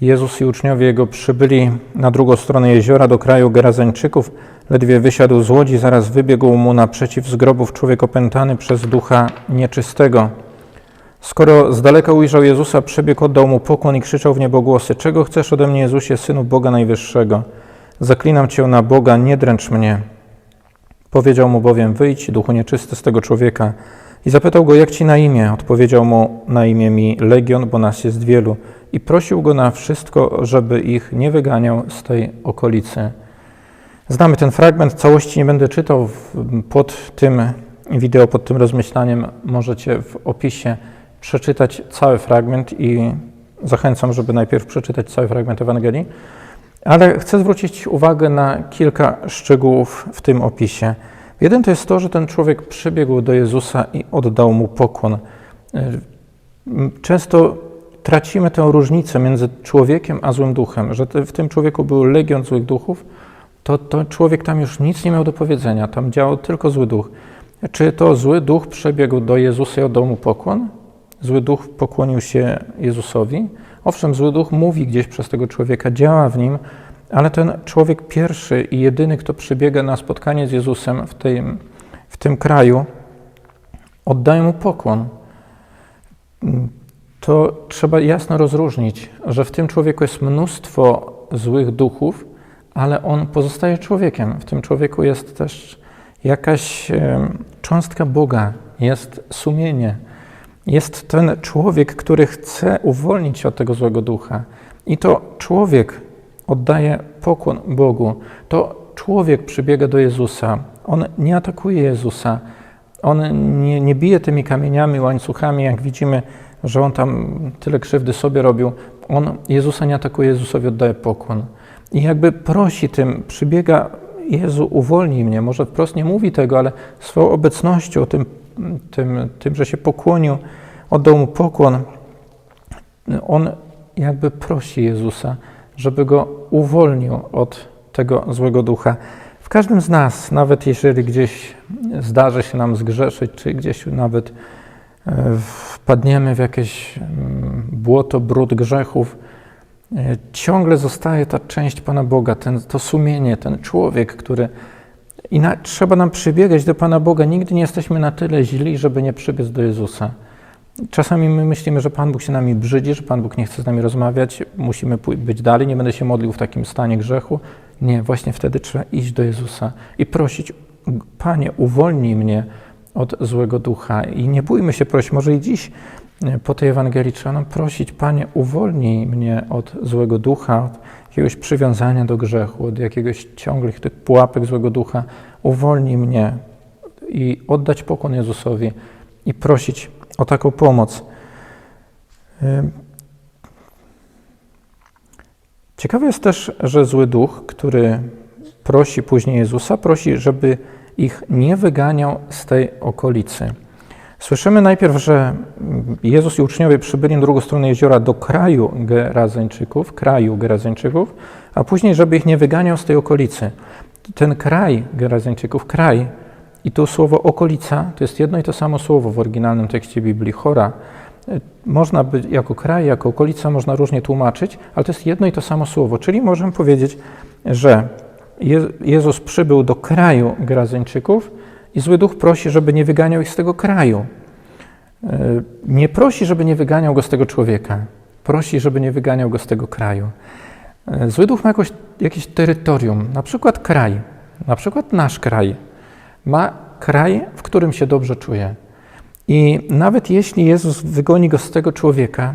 Jezus i uczniowie Jego przybyli na drugą stronę jeziora do kraju Gerazeńczyków. Ledwie wysiadł z łodzi, zaraz wybiegł mu naprzeciw z grobów człowiek opętany przez ducha nieczystego. Skoro z daleka ujrzał Jezusa, przebiegł, oddał mu pokłon i krzyczał w niebogłosy: Czego chcesz ode mnie, Jezusie, synu Boga Najwyższego? Zaklinam cię na Boga, nie dręcz mnie. Powiedział mu bowiem: Wyjdź, duchu nieczysty z tego człowieka. I zapytał go, jak ci na imię? Odpowiedział mu, na imię mi Legion, bo nas jest wielu. I prosił go na wszystko, żeby ich nie wyganiał z tej okolicy. Znamy ten fragment, całości nie będę czytał. Pod tym wideo, pod tym rozmyślaniem możecie w opisie przeczytać cały fragment i zachęcam, żeby najpierw przeczytać cały fragment Ewangelii. Ale chcę zwrócić uwagę na kilka szczegółów w tym opisie. Jeden to jest to, że ten człowiek przybiegł do Jezusa i oddał mu pokłon. Często tracimy tę różnicę między człowiekiem a złym duchem, że w tym człowieku był legion złych duchów, to, to człowiek tam już nic nie miał do powiedzenia, tam działał tylko zły duch. Czy to zły duch przebiegł do Jezusa i oddał mu pokłon? Zły duch pokłonił się Jezusowi. Owszem, zły duch mówi gdzieś przez tego człowieka, działa w nim, ale ten człowiek pierwszy i jedyny, kto przybiega na spotkanie z Jezusem w tym, w tym kraju, oddaje mu pokłon. To trzeba jasno rozróżnić, że w tym człowieku jest mnóstwo złych duchów, ale on pozostaje człowiekiem. W tym człowieku jest też jakaś cząstka Boga, jest sumienie. Jest ten człowiek, który chce uwolnić się od tego złego ducha. I to człowiek oddaje pokłon Bogu. To człowiek przybiega do Jezusa. On nie atakuje Jezusa. On nie, nie bije tymi kamieniami, łańcuchami, jak widzimy, że on tam tyle krzywdy sobie robił. On Jezusa nie atakuje, Jezusowi oddaje pokłon. I jakby prosi tym, przybiega, Jezu, uwolnij mnie. Może wprost nie mówi tego, ale swoją obecnością, tym, tym, tym że się pokłonił, oddał mu pokłon, on jakby prosi Jezusa, żeby go uwolnił od tego złego ducha. W każdym z nas, nawet jeżeli gdzieś zdarzy się nam zgrzeszyć, czy gdzieś nawet wpadniemy w jakieś błoto, brud grzechów, ciągle zostaje ta część Pana Boga, ten, to sumienie, ten człowiek, który. I na, trzeba nam przybiegać do Pana Boga. Nigdy nie jesteśmy na tyle źli, żeby nie przybiec do Jezusa. Czasami my myślimy, że Pan Bóg się nami brzydzi, że Pan Bóg nie chce z nami rozmawiać, musimy być dalej, nie będę się modlił w takim stanie grzechu. Nie, właśnie wtedy trzeba iść do Jezusa i prosić, Panie, uwolnij mnie od złego ducha. I nie bójmy się prosić, może i dziś po tej Ewangelii trzeba nam prosić, Panie, uwolnij mnie od złego ducha, od jakiegoś przywiązania do grzechu, od jakiegoś ciągłych tych pułapek złego ducha. Uwolnij mnie i oddać pokłon Jezusowi i prosić o taką pomoc. Ciekawe jest też, że zły duch, który prosi później Jezusa, prosi, żeby ich nie wyganiał z tej okolicy. Słyszymy najpierw, że Jezus i uczniowie przybyli na drugą stronę jeziora do kraju Gerazeńczyków, kraju Gerazeńczyków, a później, żeby ich nie wyganiał z tej okolicy. Ten kraj Gerazeńczyków, kraj, i tu słowo okolica to jest jedno i to samo słowo w oryginalnym tekście Biblii, chora. Można by jako kraj, jako okolica można różnie tłumaczyć, ale to jest jedno i to samo słowo. Czyli możemy powiedzieć, że Jezus przybył do kraju Gerazeńczyków i zły duch prosi, żeby nie wyganiał ich z tego kraju. Nie prosi, żeby nie wyganiał go z tego człowieka. Prosi, żeby nie wyganiał go z tego kraju. Zły duch ma jakoś, jakieś terytorium, na przykład kraj, na przykład nasz kraj. Ma kraj, w którym się dobrze czuje. I nawet jeśli Jezus wygoni go z tego człowieka,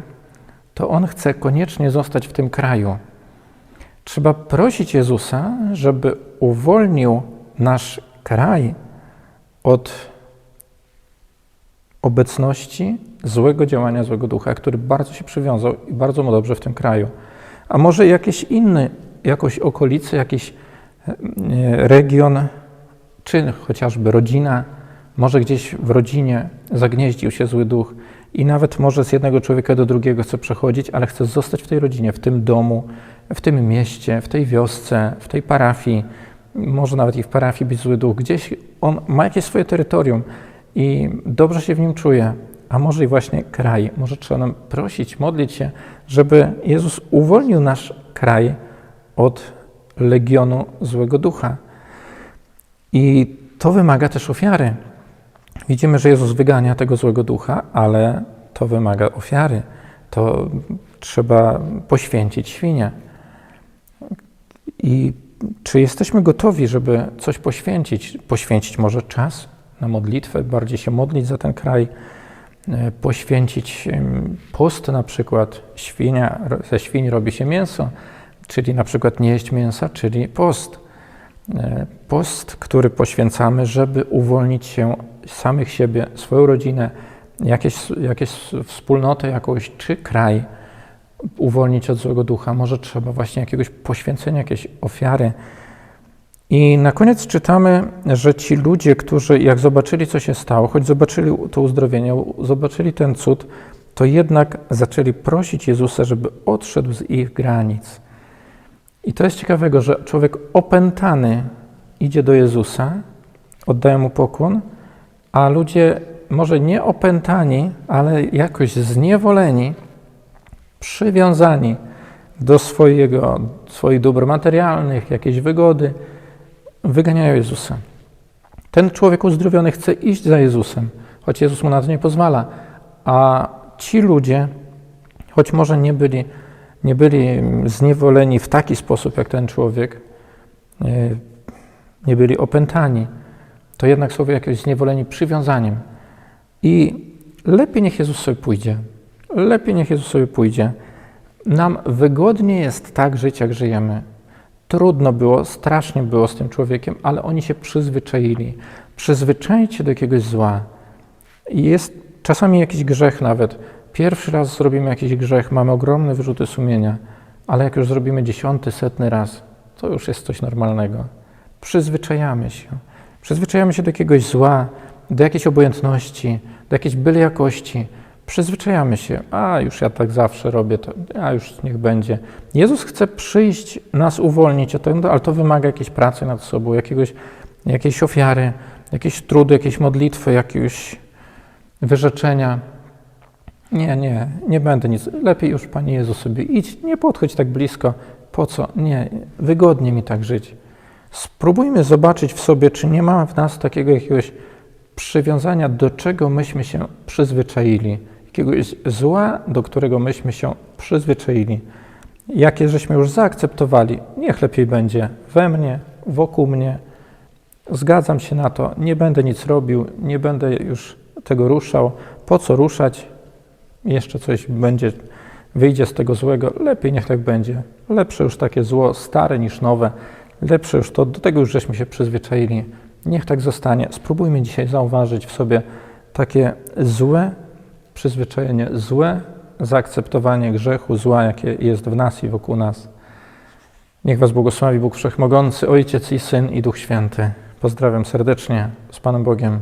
to on chce koniecznie zostać w tym kraju. Trzeba prosić Jezusa, żeby uwolnił nasz kraj od obecności złego działania złego ducha, który bardzo się przywiązał i bardzo mu dobrze w tym kraju. A może jakiś inny, jakąś okolicę, jakiś region, czy chociażby rodzina, może gdzieś w rodzinie zagnieździł się zły duch i nawet może z jednego człowieka do drugiego chce przechodzić, ale chce zostać w tej rodzinie, w tym domu, w tym mieście, w tej wiosce, w tej parafii. Może nawet i w parafii być zły duch. Gdzieś on ma jakieś swoje terytorium i dobrze się w nim czuje, a może i właśnie kraj. Może trzeba nam prosić, modlić się, żeby Jezus uwolnił nasz kraj od legionu złego ducha. I to wymaga też ofiary. Widzimy, że Jezus wygania tego złego ducha, ale to wymaga ofiary. To trzeba poświęcić świnie. I czy jesteśmy gotowi, żeby coś poświęcić? Poświęcić może czas na modlitwę, bardziej się modlić za ten kraj, e, poświęcić post na przykład. Świnia, ze świń robi się mięso, czyli na przykład nie jeść mięsa, czyli post. E, Post, który poświęcamy, żeby uwolnić się samych siebie, swoją rodzinę, jakieś, jakieś wspólnotę jakąś, czy kraj, uwolnić od złego ducha. Może trzeba właśnie jakiegoś poświęcenia, jakiejś ofiary. I na koniec czytamy, że ci ludzie, którzy jak zobaczyli, co się stało, choć zobaczyli to uzdrowienie, zobaczyli ten cud, to jednak zaczęli prosić Jezusa, żeby odszedł z ich granic. I to jest ciekawego, że człowiek opętany idzie do Jezusa, oddaje mu pokłon, a ludzie może nie opętani, ale jakoś zniewoleni, przywiązani do swojego, swoich dóbr materialnych, jakiejś wygody, wyganiają Jezusa. Ten człowiek uzdrowiony chce iść za Jezusem, choć Jezus mu na to nie pozwala, a ci ludzie, choć może nie byli, nie byli zniewoleni w taki sposób jak ten człowiek, nie, nie byli opętani, to jednak są jakoś zniewoleni przywiązaniem. I lepiej niech Jezus sobie pójdzie. Lepiej niech Jezus sobie pójdzie. Nam wygodnie jest tak żyć, jak żyjemy. Trudno było, strasznie było z tym człowiekiem, ale oni się przyzwyczaili. Przyzwyczaić się do jakiegoś zła. Jest czasami jakiś grzech nawet. Pierwszy raz zrobimy jakiś grzech, mamy ogromne wyrzuty sumienia, ale jak już zrobimy dziesiąty, setny raz, to już jest coś normalnego. Przyzwyczajamy się. Przyzwyczajamy się do jakiegoś zła, do jakiejś obojętności, do jakiejś byle jakości. Przyzwyczajamy się, a już ja tak zawsze robię, to a już niech będzie. Jezus chce przyjść, nas uwolnić ale to wymaga jakiejś pracy nad sobą, jakiegoś, jakiejś ofiary, jakiejś trudu, jakiejś modlitwy, jakiegoś wyrzeczenia. Nie, nie, nie będę nic. Lepiej już, Panie Jezu, sobie idź, nie podchodź tak blisko. Po co? Nie, wygodnie mi tak żyć. Spróbujmy zobaczyć w sobie, czy nie ma w nas takiego jakiegoś przywiązania, do czego myśmy się przyzwyczaili, jakiegoś zła, do którego myśmy się przyzwyczaili. Jakie żeśmy już zaakceptowali, niech lepiej będzie we mnie, wokół mnie. Zgadzam się na to, nie będę nic robił, nie będę już tego ruszał. Po co ruszać? Jeszcze coś będzie, wyjdzie z tego złego. Lepiej niech tak będzie. Lepsze już takie zło stare niż nowe. Lepsze już to, do tego już żeśmy się przyzwyczaili. Niech tak zostanie. Spróbujmy dzisiaj zauważyć w sobie takie złe przyzwyczajenie, złe zaakceptowanie grzechu, zła, jakie jest w nas i wokół nas. Niech Was błogosławi Bóg Wszechmogący, Ojciec i Syn i Duch Święty. Pozdrawiam serdecznie z Panem Bogiem.